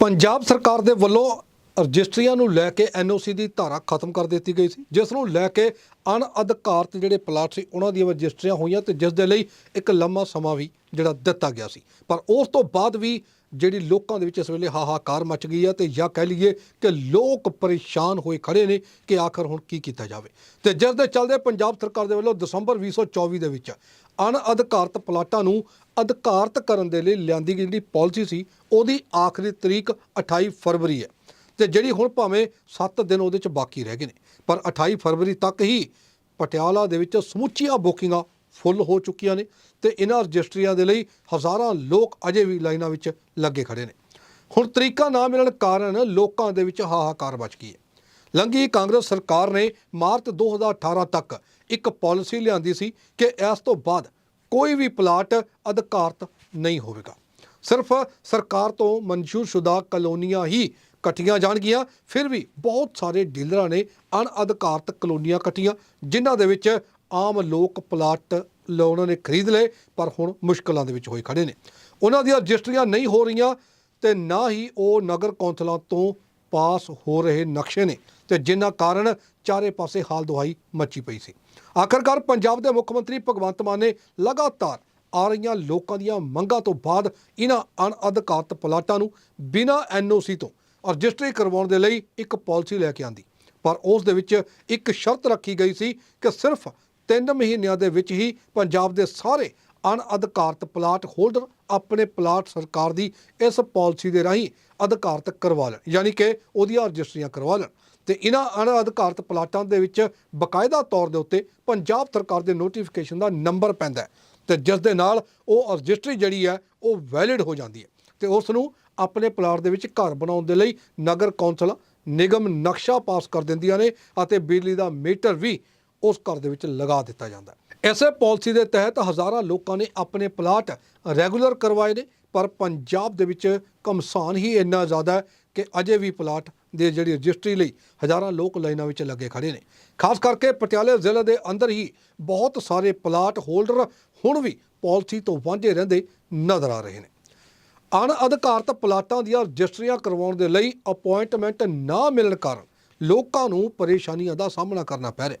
ਪੰਜਾਬ ਸਰਕਾਰ ਦੇ ਵੱਲੋਂ ਰਜਿਸਟਰੀਆਂ ਨੂੰ ਲੈ ਕੇ ਐਨਓਸੀ ਦੀ ਧਾਰਾ ਖਤਮ ਕਰ ਦਿੱਤੀ ਗਈ ਸੀ, ਜਿਸ ਨੂੰ ਲੈ ਕੇ ਅਣਅਧਿਕਾਰਤ ਜਿਹੜੇ ਪਲਾਟ ਸੀ, ਉਹਨਾਂ ਦੀਆਂ ਰਜਿਸਟਰੀਆਂ ਹੋਈਆਂ ਤੇ ਜਿਸ ਦੇ ਲਈ ਇੱਕ ਲੰਮਾ ਸਮਾਂ ਵੀ ਜਿਹੜਾ ਦਿੱਤਾ ਗਿਆ ਸੀ। ਪਰ ਉਸ ਤੋਂ ਬਾਅਦ ਵੀ ਜਿਹੜੀ ਲੋਕਾਂ ਦੇ ਵਿੱਚ ਇਸ ਵੇਲੇ ਹਾਹਾਕਾਰ ਮਚ ਗਈ ਹੈ ਤੇ ਜਾਂ ਕਹਿ ਲਈਏ ਕਿ ਲੋਕ ਪਰੇਸ਼ਾਨ ਹੋਏ ਖੜੇ ਨੇ ਕਿ ਆਖਰ ਹੁਣ ਕੀ ਕੀਤਾ ਜਾਵੇ। ਤੇ ਜਿਸ ਦੇ ਚੱਲਦੇ ਪੰਜਾਬ ਸਰਕਾਰ ਦੇ ਵੱਲੋਂ ਦਸੰਬਰ 2024 ਦੇ ਵਿੱਚ ਅਣਅਧਿਕਾਰਤ ਪਲਾਟਾਂ ਨੂੰ ਅਧਿਕਾਰਤ ਕਰਨ ਦੇ ਲਈ ਲਿਆਂਦੀ ਗਈ ਜਿਹੜੀ ਪਾਲਿਸੀ ਸੀ, ਉਹਦੀ ਆਖਰੀ ਤਰੀਕ 28 ਫਰਵਰੀ ਹੈ। ਤੇ ਜਿਹੜੀ ਹੁਣ ਭਾਵੇਂ 7 ਦਿਨ ਉਹਦੇ ਚ ਬਾਕੀ ਰਹਿ ਗਏ ਨੇ, ਪਰ 28 ਫਰਵਰੀ ਤੱਕ ਹੀ ਪਟਿਆਲਾ ਦੇ ਵਿੱਚ ਸਮੁੱਚੀਆਂ ਬੁਕਿੰਗਾਂ ਫੁੱਲ ਹੋ ਚੁੱਕੀਆਂ ਨੇ ਤੇ ਇਹਨਾਂ ਰਜਿਸਟਰੀਆਂ ਦੇ ਲਈ ਹਜ਼ਾਰਾਂ ਲੋਕ ਅਜੇ ਵੀ ਲਾਈਨਾਂ ਵਿੱਚ ਲੱਗੇ ਖੜੇ ਨੇ। ਹੁਣ ਤਰੀਕਾ ਨਾ ਮਿਲਣ ਕਾਰਨ ਲੋਕਾਂ ਦੇ ਵਿੱਚ ਹਾਹਾਕਾਰ ਮਚ ਗਈ ਹੈ। ਲੰਗੀ ਕਾਂਗਰਸ ਸਰਕਾਰ ਨੇ ਮਾਰਚ 2018 ਤੱਕ ਇੱਕ ਪਾਲਿਸੀ ਲਿਆਂਦੀ ਸੀ ਕਿ ਇਸ ਤੋਂ ਬਾਅਦ ਕੋਈ ਵੀ ਪਲਾਟ ਅਧਿਕਾਰਤ ਨਹੀਂ ਹੋਵੇਗਾ। ਸਿਰਫ ਸਰਕਾਰ ਤੋਂ ਮਨਜ਼ੂਰਸ਼ੁਦਾ ਕਲੋਨੀਆਂ ਹੀ ਕੱਟੀਆਂ ਜਾਣਗੀਆਂ। ਫਿਰ ਵੀ ਬਹੁਤ ਸਾਰੇ ਡੀਲਰਾਂ ਨੇ ਅਣਅਧਿਕਾਰਤ ਕਲੋਨੀਆਂ ਕੱਟੀਆਂ, ਜਿਨ੍ਹਾਂ ਦੇ ਵਿੱਚ ਆਮ ਲੋਕ ਪਲਾਟ ਲ- ਉਹਨਾਂ ਨੇ ਖਰੀਦ ਲਏ, ਪਰ ਹੁਣ ਮੁਸ਼ਕਲਾਂ ਦੇ ਵਿੱਚ ਹੋਏ ਖੜੇ ਨੇ। ਉਹਨਾਂ ਦੀਆਂ ਰਜਿਸਟਰੀਆਂ ਨਹੀਂ ਹੋ ਰਹੀਆਂ ਤੇ ਨਾ ਹੀ ਉਹ ਨਗਰ ਕੌਂਸਲਾਂ ਤੋਂ ਪਾਸ ਹੋ ਰਹੇ ਨਕਸ਼ੇ ਨੇ ਤੇ ਜਿਨ੍ਹਾਂ ਕਾਰਨ ਚਾਰੇ ਪਾਸੇ ਹਾਲ ਦੁਹਾਈ ਮੱਚੀ ਪਈ ਸੀ। ਆਖਰਕਾਰ ਪੰਜਾਬ ਦੇ ਮੁੱਖ ਮੰਤਰੀ ਭਗਵੰਤ ਮਾਨ ਨੇ ਲਗਾਤਾਰ ਆ ਰਹੀਆਂ ਲੋਕਾਂ ਦੀਆਂ ਮੰਗਾਂ ਤੋਂ ਬਾਅਦ ਇਹਨਾਂ ਅਣਅਧਿਕਾਰਤ ਪਲਾਟਾਂ ਨੂੰ ਬਿਨਾਂ ਐਨਓਸੀ ਤੋਂ ਰਜਿਸਟਰੀ ਕਰਵਾਉਣ ਦੇ ਲਈ ਇੱਕ ਪਾਲਿਸੀ ਲੈ ਕੇ ਆਂਦੀ। ਪਰ ਉਸ ਦੇ ਵਿੱਚ ਇੱਕ ਸ਼ਰਤ ਰੱਖੀ ਗਈ ਸੀ ਕਿ ਸਿਰਫ 3 ਮਹੀਨਿਆਂ ਦੇ ਵਿੱਚ ਹੀ ਪੰਜਾਬ ਦੇ ਸਾਰੇ ਅਣਅਧਿਕਾਰਤ ਪਲਾਟ ਹੋਲਡਰ ਆਪਣੇ ਪਲਾਟ ਸਰਕਾਰ ਦੀ ਇਸ ਪਾਲਿਸੀ ਦੇ ਰਾਹੀਂ ਅਧਿਕਾਰਤ ਕਰਵਾ ਲੈਣ, ਯਾਨੀ ਕਿ ਉਹਦੀਆਂ ਰਜਿਸਟਰੀਆਂ ਕਰਵਾ ਲੈਣ। ਤੇ ਇਹਨਾਂ ਅਣਅਧਿਕਾਰਤ ਪਲਾਟਾਂ ਦੇ ਵਿੱਚ ਬਕਾਇਦਾ ਤੌਰ ਦੇ ਉੱਤੇ ਪੰਜਾਬ ਸਰਕਾਰ ਦੇ ਨੋਟੀਫਿਕੇਸ਼ਨ ਦਾ ਨੰਬਰ ਪੈਂਦਾ ਹੈ ਤੇ ਜਿਸ ਦੇ ਨਾਲ ਉਹ ਰਜਿਸਟਰੀ ਜਿਹੜੀ ਹੈ, ਉਹ ਵੈਲਿਡ ਹੋ ਜਾਂਦੀ ਹੈ। ਤੇ ਉਸ ਨੂੰ ਆਪਣੇ ਪਲਾਟ ਦੇ ਵਿੱਚ ਘਰ ਬਣਾਉਣ ਦੇ ਲਈ ਨਗਰ ਕੌਂਸਲ, ਨਿਗਮ ਨਕਸ਼ਾ ਪਾਸ ਕਰ ਦਿੰਦੀਆਂ ਨੇ ਅਤੇ ਬਿਜਲੀ ਦਾ ਮੀਟਰ ਵੀ ਉਸ ਘਰ ਦੇ ਵਿੱਚ ਲਗਾ ਦਿੱਤਾ ਜਾਂਦਾ ਹੈ। ਇਸੇ ਪਾਲਿਸੀ ਦੇ ਤਹਿਤ ਹਜ਼ਾਰਾਂ ਲੋਕਾਂ ਨੇ ਆਪਣੇ ਪਲਾਟ ਰੈਗੂਲਰ ਕਰਵਾਏ ਨੇ, ਪਰ ਪੰਜਾਬ ਦੇ ਵਿੱਚ ਕਮਸਾਨ ਹੀ ਇੰਨਾ ਜ਼ਿਆਦਾ ਹੈ ਕਿ ਅਜੇ ਵੀ ਪਲਾਟ ਦੇ ਜਿਹੜੀ ਰਜਿਸਟਰੀ ਲਈ ਹਜ਼ਾਰਾਂ ਲੋਕ ਲਾਈਨਾਂ ਵਿੱਚ ਲੱਗੇ ਖੜੇ ਨੇ। ਖਾਸ ਕਰਕੇ ਪਟਿਆਲੇ ਜ਼ਿਲ੍ਹੇ ਦੇ ਅੰਦਰ ਹੀ ਬਹੁਤ ਸਾਰੇ ਪਲਾਟ ਹੋਲਡਰ ਹੁਣ ਵੀ ਪਾਲਿਸੀ ਤੋਂ ਵਾਂਝੇ ਰਹਿੰਦੇ ਨਜ਼ਰ ਆ ਰਹੇ ਨੇ। ਅਣਅਧਿਕਾਰਤ ਪਲਾਟਾਂ ਦੀਆਂ ਰਜਿਸਟਰੀਆਂ ਕਰਵਾਉਣ ਦੇ ਲਈ ਅਪਾਇੰਟਮੈਂਟ ਨਾ ਮਿਲਣ ਕਾਰਨ ਲੋਕਾਂ ਨੂੰ ਪਰੇਸ਼ਾਨੀਆਂ ਦਾ ਸਾਹਮਣਾ ਕਰਨਾ ਪੈ ਰਿਹਾ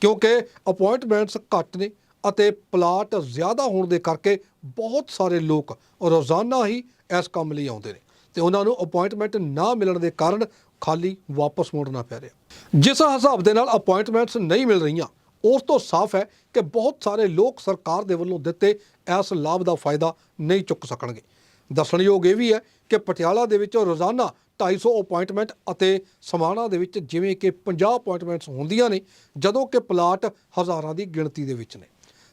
ਕਿਉਂਕਿ ਅਪਾਇੰਟਮੈਂਟਸ ਘੱਟ ਨੇ ਅਤੇ ਪਲਾਟ ਜ਼ਿਆਦਾ ਹੋਣ ਦੇ ਕਰਕੇ ਬਹੁਤ ਸਾਰੇ ਲੋਕ ਰੋਜ਼ਾਨਾ ਹੀ ਇਸ ਕੰਮ ਲਈ ਆਉਂਦੇ ਨੇ ਤੇ ਉਹਨਾਂ ਨੂੰ ਅਪਾਇੰਟਮੈਂਟ ਨਾ ਮਿਲਣ ਦੇ ਕਾਰਨ ਖਾਲੀ ਵਾਪਸ ਮੁੜਨਾ ਪੈ ਰਿਹਾ। ਜਿਸ ਹਿਸਾਬ ਦੇ ਨਾਲ ਅਪਾਇੰਟਮੈਂਟਸ ਨਹੀਂ ਮਿਲ ਰਹੀਆਂ, ਉਸ ਤੋਂ ਸਾਫ਼ ਹੈ ਕਿ ਬਹੁਤ ਸਾਰੇ ਲੋਕ ਸਰਕਾਰ ਦੇ ਵੱਲੋਂ ਦਿੱਤੇ ਇਸ ਲਾਭ ਦਾ ਫਾਇਦਾ ਨਹੀਂ ਚੁੱਕ ਸਕਣਗੇ। ਦੱਸਣਯੋਗ ਇਹ ਵੀ ਹੈ ਕਿ ਪਟਿਆਲਾ ਦੇ ਵਿੱਚ ਰੋਜ਼ਾਨਾ 250 ਅਪਾਇੰਟਮੈਂਟ ਅਤੇ ਸਮਾਣਾ ਦੇ ਵਿੱਚ ਜਿਵੇਂ ਕਿ 50 ਅਪਾਇੰਟਮੈਂਟਸ ਹੁੰਦੀਆਂ ਨੇ, ਜਦੋਂ ਕਿ ਪਲਾਟ ਹਜ਼ਾਰਾਂ ਦੀ ਗਿਣਤੀ ਦੇ ਵਿੱਚ ਨੇ।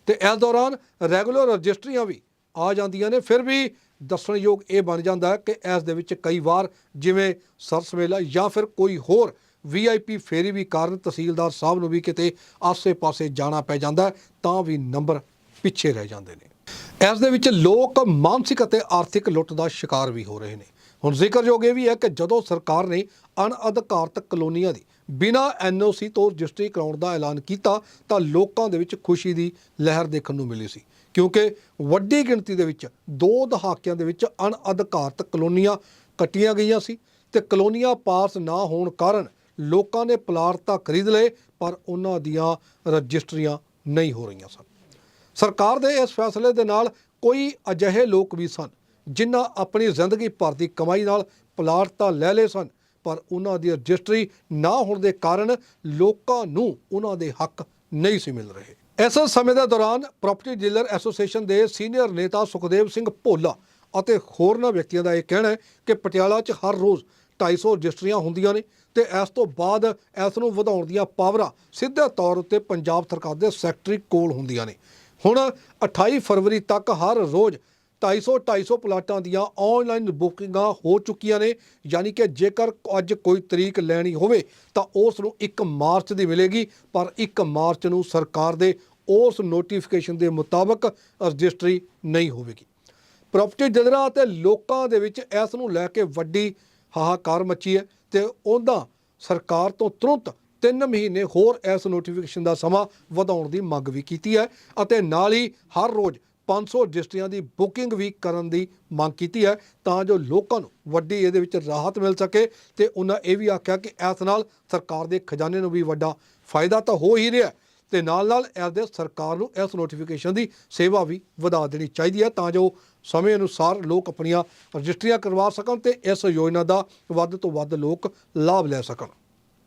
ਤੇ ਇਸ ਦੌਰਾਨ ਰੈਗੂਲਰ ਰਜਿਸਟਰੀਆਂ ਵੀ ਆ ਜਾਂਦੀਆਂ ਨੇ। ਫਿਰ ਵੀ ਦੱਸਣਯੋਗ ਇਹ ਬਣ ਜਾਂਦਾ ਕਿ ਇਸ ਦੇ ਵਿੱਚ ਕਈ ਵਾਰ ਜਿਵੇਂ ਸਰਸ ਮੇਲਾ ਜਾਂ ਫਿਰ ਕੋਈ ਹੋਰ ਵੀਆਈਪੀ ਫੇਰੀ ਵੀ ਕਾਰਨ ਤਹਿਸੀਲਦਾਰ ਸਾਹਿਬ ਨੂੰ ਵੀ ਕਿਤੇ ਆਸੇ-ਪਾਸੇ ਜਾਣਾ ਪੈ ਜਾਂਦਾ ਤਾਂ ਵੀ ਨੰਬਰ ਪਿੱਛੇ ਰਹਿ ਜਾਂਦੇ ਨੇ। ਇਸ ਦੇ ਵਿੱਚ ਲੋਕ ਮਾਨਸਿਕ ਅਤੇ ਆਰਥਿਕ ਲੁੱਟ ਦਾ ਸ਼ਿਕਾਰ ਵੀ ਹੋ ਰਹੇ ਨੇ। ਹੁਣ ਜ਼ਿਕਰਯੋਗ ਇਹ ਵੀ ਹੈ ਕਿ ਜਦੋਂ ਸਰਕਾਰ ਨੇ ਅਣਅਧਿਕਾਰਤ ਕਲੋਨੀਆਂ ਦੀ ਬਿਨਾਂ ਐਨਓਸੀ ਤੋਂ ਰਜਿਸਟਰੀ ਕਰਾਉਣ ਦਾ ਐਲਾਨ ਕੀਤਾ, ਤਾਂ ਲੋਕਾਂ ਦੇ ਵਿੱਚ ਖੁਸ਼ੀ ਦੀ ਲਹਿਰ ਦੇਖਣ ਨੂੰ ਮਿਲੀ ਸੀ। ਕਿਉਂਕਿ ਵੱਡੀ ਗਿਣਤੀ ਦੇ ਵਿੱਚ ਦੋ ਦਹਾਕਿਆਂ ਦੇ ਵਿੱਚ ਅਣਅਧਿਕਾਰਤ ਕਲੋਨੀਆਂ ਕੱਟੀਆਂ ਗਈਆਂ ਸੀ ਤੇ ਕਲੋਨੀਆਂ ਪਾਸ ਨਾ ਹੋਣ ਕਾਰਨ ਲੋਕਾਂ ਨੇ ਪਲਾਟ ਤਾਂ ਖਰੀਦ ਲਏ, ਪਰ ਉਹਨਾਂ ਦੀਆਂ ਰਜਿਸਟਰੀਆਂ ਨਹੀਂ ਹੋ ਰਹੀਆਂ ਸਨ। ਸਰਕਾਰ ਦੇ ਇਸ ਫੈਸਲੇ ਦੇ ਨਾਲ ਕੋਈ ਅਜਿਹੇ ਲੋਕ ਵੀ ਸਨ ਜਿਨ੍ਹਾਂ ਆਪਣੀ ਜ਼ਿੰਦਗੀ ਭਰ ਦੀ ਕਮਾਈ ਨਾਲ ਪਲਾਟ ਤਾਂ ਲੈ ਲਏ ਸਨ, ਪਰ ਉਹਨਾਂ ਦੀ ਰਜਿਸਟਰੀ ਨਾ ਹੋਣ ਦੇ ਕਾਰਨ ਲੋਕਾਂ ਨੂੰ ਉਹਨਾਂ ਦੇ ਹੱਕ ਨਹੀਂ ਸੀ ਮਿਲ ਰਹੇ। ਇਸ ਸਮੇਂ ਦੇ ਦੌਰਾਨ ਪ੍ਰਾਪਰਟੀ ਡੀਲਰ ਐਸੋਸੀਏਸ਼ਨ ਦੇ ਸੀਨੀਅਰ ਨੇਤਾ ਸੁਖਦੇਵ ਸਿੰਘ ਭੋਲਾ ਅਤੇ ਹੋਰਨਾਂ ਵਿਅਕਤੀਆਂ ਦਾ ਇਹ ਕਹਿਣਾ ਹੈ ਕਿ ਪਟਿਆਲਾ 'ਚ ਹਰ ਰੋਜ਼ 250 ਰਜਿਸਟਰੀਆਂ ਹੁੰਦੀਆਂ ਨੇ ਤੇ ਇਸ ਤੋਂ ਬਾਅਦ ਇਸ ਨੂੰ ਵਧਾਉਣ ਦੀਆਂ ਪਾਵਰਾਂ ਸਿੱਧੇ ਤੌਰ ਉੱਤੇ ਪੰਜਾਬ ਸਰਕਾਰ ਦੇ ਸੈਕਟਰੀ ਕੋਲ ਹੁੰਦੀਆਂ ਨੇ। ਹੁਣ 28 ਫਰਵਰੀ ਤੱਕ ਹਰ ਰੋਜ਼ 250 250 ਪਲਾਟਾਂ ਦੀਆਂ ਆਨਲਾਈਨ ਬੁਕਿੰਗਾਂ ਹੋ ਚੁੱਕੀਆਂ ਨੇ। ਯਾਨੀ ਕਿ ਜੇਕਰ ਅੱਜ ਕੋਈ ਤਰੀਕ ਲੈਣੀ ਹੋਵੇ, ਤਾਂ ਉਸ ਨੂੰ 1 ਮਾਰਚ ਦੀ ਮਿਲੇਗੀ। ਪਰ 1 ਮਾਰਚ ਨੂੰ ਸਰਕਾਰ ਦੇ ਉਸ ਨੋਟੀਫਿਕੇਸ਼ਨ ਦੇ ਮੁਤਾਬਕ ਰਜਿਸਟਰੀ ਨਹੀਂ ਹੋਵੇਗੀ। ਪ੍ਰਾਪਰਟੀ ਡੀਲਰਾਂ ਅਤੇ ਲੋਕਾਂ ਦੇ ਵਿੱਚ ਇਸ ਨੂੰ ਲੈ ਕੇ ਵੱਡੀ ਹਾਹਾਕਾਰ ਮੱਚੀ ਹੈ ਤੇ ਉਹਦਾ ਸਰਕਾਰ ਤੋਂ ਤੁਰੰਤ 3 ਮਹੀਨੇ ਹੋਰ ਇਸ ਨੋਟੀਫਿਕੇਸ਼ਨ ਦਾ ਸਮਾਂ ਵਧਾਉਣ ਦੀ ਮੰਗ ਵੀ ਕੀਤੀ ਹੈ ਅਤੇ ਨਾਲ ਹੀ ਹਰ ਰੋਜ਼ 500 ਰਜਿਸਟਰੀਆਂ ਦੀ ਬੁਕਿੰਗ ਵੀ ਕਰਨ ਦੀ ਮੰਗ ਕੀਤੀ ਹੈ ਤਾਂ ਜੋ ਲੋਕਾਂ ਨੂੰ ਵੱਡੀ ਇਹਦੇ ਵਿੱਚ ਰਾਹਤ ਮਿਲ ਸਕੇ ਤੇ ਉਹਨਾਂ ਇਹ ਵੀ ਆਖਿਆ ਕਿ ਇਸ ਨਾਲ ਸਰਕਾਰ ਦੇ ਖਜ਼ਾਨੇ ਨੂੰ ਵੀ ਵੱਡਾ ਫਾਇਦਾ ਤਾਂ ਹੋ ਹੀ ਰਿਹਾ ਹੈ ਤੇ ਨਾਲ ਨਾਲ ਇਸ ਦੇ ਸਰਕਾਰ ਨੂੰ ਇਸ ਨੋਟੀਫਿਕੇਸ਼ਨ ਦੀ ਸੇਵਾ ਵੀ ਵਧਾ ਦੇਣੀ ਚਾਹੀਦੀ ਹੈ ਤਾਂ ਜੋ ਸਮੇਂ ਅਨੁਸਾਰ ਲੋਕ ਆਪਣੀਆਂ ਰਜਿਸਟਰੀਆਂ ਕਰਵਾ ਸਕਣ ਤੇ ਇਸ ਯੋਜਨਾ ਦਾ ਵੱਧ ਤੋਂ ਵੱਧ ਲੋਕ ਲਾਭ ਲੈ ਸਕਣ।